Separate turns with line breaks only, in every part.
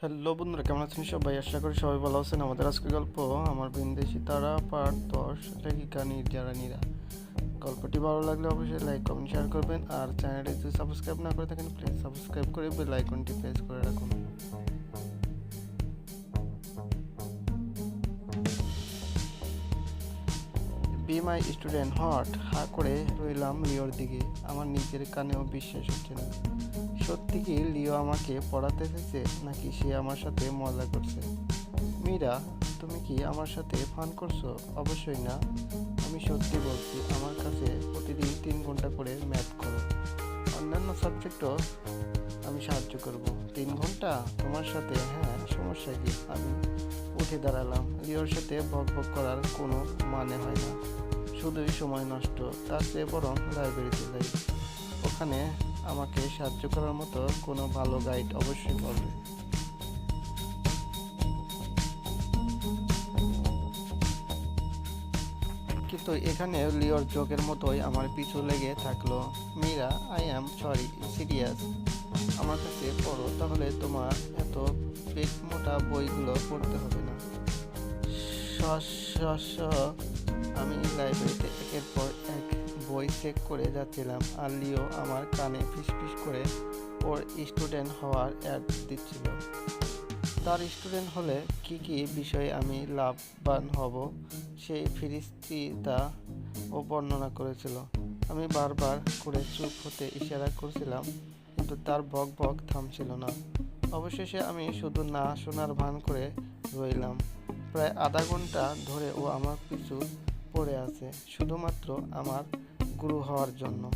Hello বন্ধুরা, কেমন আছেন সবাই? আশা করি সবাই ভালো আছেন। আমাদের আজকে গল্প, আমার বিন্দেশি তারা, পার্ট দশ, লেখিকা নির্জারা নীরা। গল্পটি ভালো লাগলে অবশ্যই লাইক, কমেন্ট শেয়ার করবেন। আর চ্যানেলটি যদি সাবস্ক্রাইব না করে থাকেন প্লিজ সাবস্ক্রাইব করে বেল আইকনটি প্রেস করে রাখুন। বি মাই স্টুডেন্ট হট হা করে রইলাম লিওর দিকে। আমার নিজের কানেও বিশ্বাস হচ্ছে না। সত্যি কি লিও আমাকে পড়াতে এসেছে নাকি সে আমার সাথে মজা করছে? মীরা, তুমি কি আমার সাথে ফান করছ? অবশ্যই না। আমি সত্যি বলছি, আমার কাছে প্রতিদিন তিন ঘণ্টা করে ম্যাথ করো। অন্যান্য সাবজেক্টও আমি সাহায্য করব। তিন ঘণ্টা? তোমার সাথে? হ্যাঁ সমস্যা কি? আমি উঠে দাঁড়ালাম। লিওর সাথে বক বক করার কোনো মানে হয় না। শুধুই সময় নষ্ট। তার চেয়ে বরং লাইব্রেরিতে যাই। ওখানে আমাকে সাহায্য করার মতো কোনো ভালো গাইড অবশ্যই পাবে কিন্তু এখানে লিওর জোকের মতোই আমার পিছু লেগে থাকল। Meera I am sorry serious আমার কাছে, পড়ো, তাহলে তোমার এত পেট মোটা বইগুলো পড়তে হবে না। আমি লাইব্রেরিতে একের পর এক বই চেক করে যাচ্ছিলাম আর লিও আমার কানে ফিসফিস করে ওর স্টুডেন্ট হওয়ার অ্যাড দিচ্ছিল। তার স্টুডেন্ট হলে কি কি বিষয়ে আমি লাভবান হব সেই ফিরিস্তিটা ও বর্ণনা করেছিল। আমি বারবার করে চুপ হতে ইশারা করছিলাম, কিন্তু তার বক বক থামছিল না। অবশেষে আমি শুধু না শোনার ভান করে রইলাম। প্রায় আধা ঘণ্টা ধরে ও আমার পিছু পড়ে আছে, শুধুমাত্র আমার গুরু হওয়ার জন্য।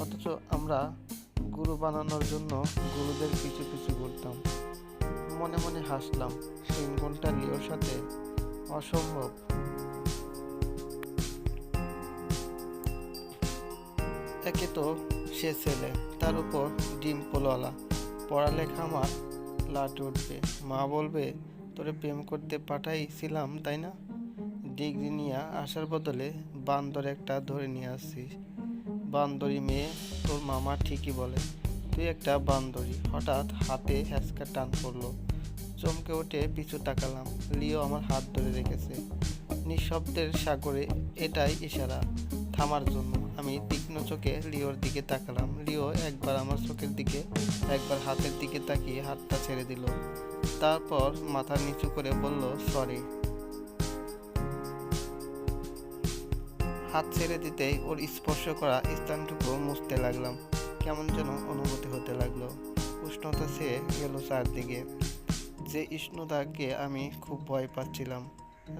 অথচ আমরা গুরু বানানোর জন্য গুরুদের পিছু পিছু ঘুরতাম। মনে মনে হাসলাম তিন ঘণ্টা লিওর সাথে অসম্ভব। একে তো সে ছেলে, তার উপর ডিম পোলওয়ালা। পড়ালেখা আমার লাট উঠবে। মা বলবে, তোরে প্রেম করতে পাঠাইছিলাম, তাই না? ডিগ্রি নিয়ে আসার বদলে বান্দর একটা ধরে নিয়ে আসছিস। বান্দরি মেয়ে, তোর মামা ঠিকই বলে। তুই একটা বান্দরি। হঠাৎ হাতে হ্যাচকা টান পড়ল। চমকে উঠে পিছু তাকালাম। লিও আমার হাত ধরে রেখেছে। নিঃশব্দের সাগরে এটাই ইশারা থামার জন্য। আমি তীক্ষ্ণ চোখে লিওর দিকে তাকালাম। লিও একবার আমার চোখের দিকে, একবার হাতের দিকে তাকিয়ে হাতটা ছেড়ে দিল। তারপর মাথা নিচু করে বলল, সরি। হাত ছেড়ে দিতেই ওর স্পর্শ করা স্থানটুকু মুছতে লাগলাম। কেমন যেন অনুভূতি হতে লাগল। উষ্ণতা চেয়ে গেল চারদিকে। যে উষ্ণতাকে আমি খুব ভয় পাচ্ছিলাম।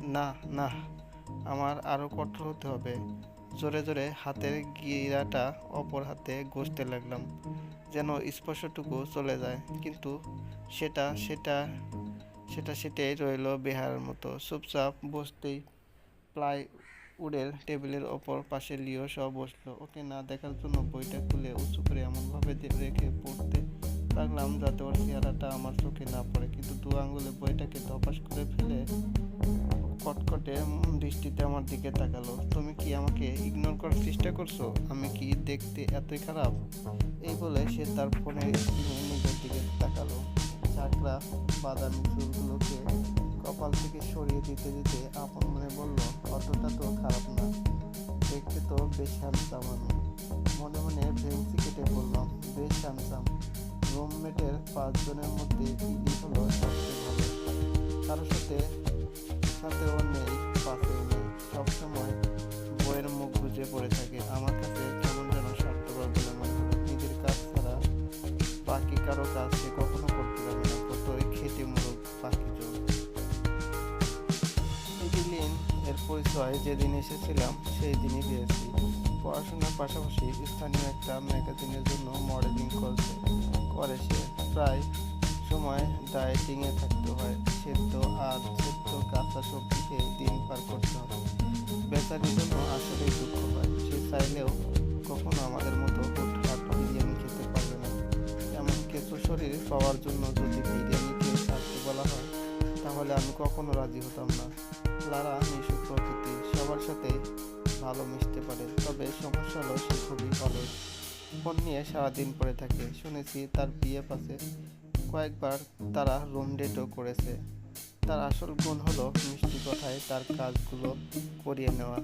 না না, আমার আরও কঠোর হতে হবে। জোরে জোরে হাতের গিরাটা অপর হাতে ঘষতে লাগলাম, যেন স্পর্শটুকু চলে যায়। কিন্তু সেটা সেটা সেটা সেটাই রইল বেহার মতো। চুপচাপ বসতেই প্লাই উডের টেবিলের ওপর পাশে লিও সহ বসল। ওকে না দেখার জন্য বইটা খুলে উঁচু করে এমনভাবে রেখে পড়তে লাগলাম যাতে ওর চেহারাটা আমার চোখে না পড়ে। কিন্তু দু আঙ্গুলে বইটাকে ধপাস করে ফেলে কটকটে দৃষ্টিতে আমার দিকে তাকালো। তুমি কি আমাকে ইগনোর করার চেষ্টা করছ? আমি কি দেখতে এতই খারাপ? এই বলে সে তার স্ক্রিনে নিজের দিকে তাকালো। চাকরা বাদামি চুলগুলোকে কপাল থেকে সরিয়ে দিতে দিতে আপন মনে বলল অতটা তো খারাপ না। দেখতে তো বেশ হ্যান্ডসাম আমি। মনে মনে ভেন্সি কেটে বললাম বেশ হ্যান্ডসাম রুমমেটের পাঁচজনের মধ্যে ইডি হলো সবচেয়ে ভালো। কারোর সাথে সাথে ও নেই, পাশেও নেই। সবসময় বইয়ের মুখ বুঝে পড়ে থাকে। আমার কাছে কেমন যেন স্বার্থপর বলে মনে নিজের কাজ ছাড়া বাকি কারও কাজ পরিচয় যেদিন এসেছিলাম সেই দিনই পেয়েছি পড়াশোনার পাশাপাশি স্থানীয় একটা ম্যাগাজিনের জন্য মডেলিং করছে। করে সে প্রায় সময় ডায়েটিংয়ে থাকতে হয়। সেদ্ধ আর সেদ্ধ, কাঁচা সবজি খেয়ে দিন পার করতে হয়। বেচারির জন্য আসলেই দুঃখ হয় সে চাইলেও কখনো আমাদের মতো হুটহাট বিরিয়ানি খেতে পারবে না। এমন কিছু শরীর পাওয়ার জন্য যদি বিরিয়ানি খেয়ে থাকতে বলা হয়, তাহলে আমি কখনো রাজি হতাম না। লারা মিশু প্রকৃতি সবার সাথে ভালো মিশতে পারে, তবে সমস্যা হলো সে খুবই ভালো ফোন নিয়ে সারাদিন পড়ে থাকে। শুনেছি তার বিয়ে পাশে কয়েকবার তারা রুম ডেটও করেছে। তার আসল গুণ হলো মিষ্টি কথায় তার কাজগুলো করিয়ে নেওয়া।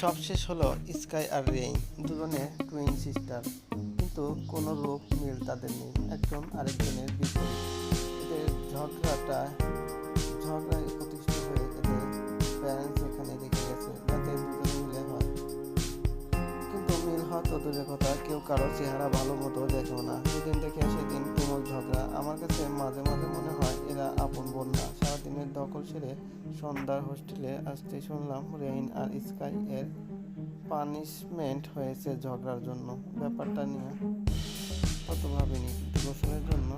সবশেষ হলো স্কাই আর রেইন, দুজনে টুইন সিস্টার কিন্তু কোনো রূপ মিল তাদের নেই। একজন আরেকজনের বিপরীত। এদের ঝগড়াটা ঝগড়ায় প্রতিষ্ঠিত হয়ে এদের প্যারেন্টস এখানে রেখে গেছে, যাতে দুজনে মিলে হয়। কিন্তু মিল হওয়া তো দূরের কথা কেউ কারও চেহারা ভালো মতো দেখেও না। সেদিন দেখে সেদিন তুমুল ঝগড়া। আমার কাছে মাঝে মাঝে মনে হয় এরা আপন বোন না সারাদিনের দখল সেরে সন্ধ্যার হোস্টেলে আসতে শুনলাম রেইন আর স্কাই এর পানিশমেন্ট হয়েছে ঝগড়ার জন্য ব্যাপারটা নিয়ে। অত ভাবিনি? কিন্তু গোসলের জন্য।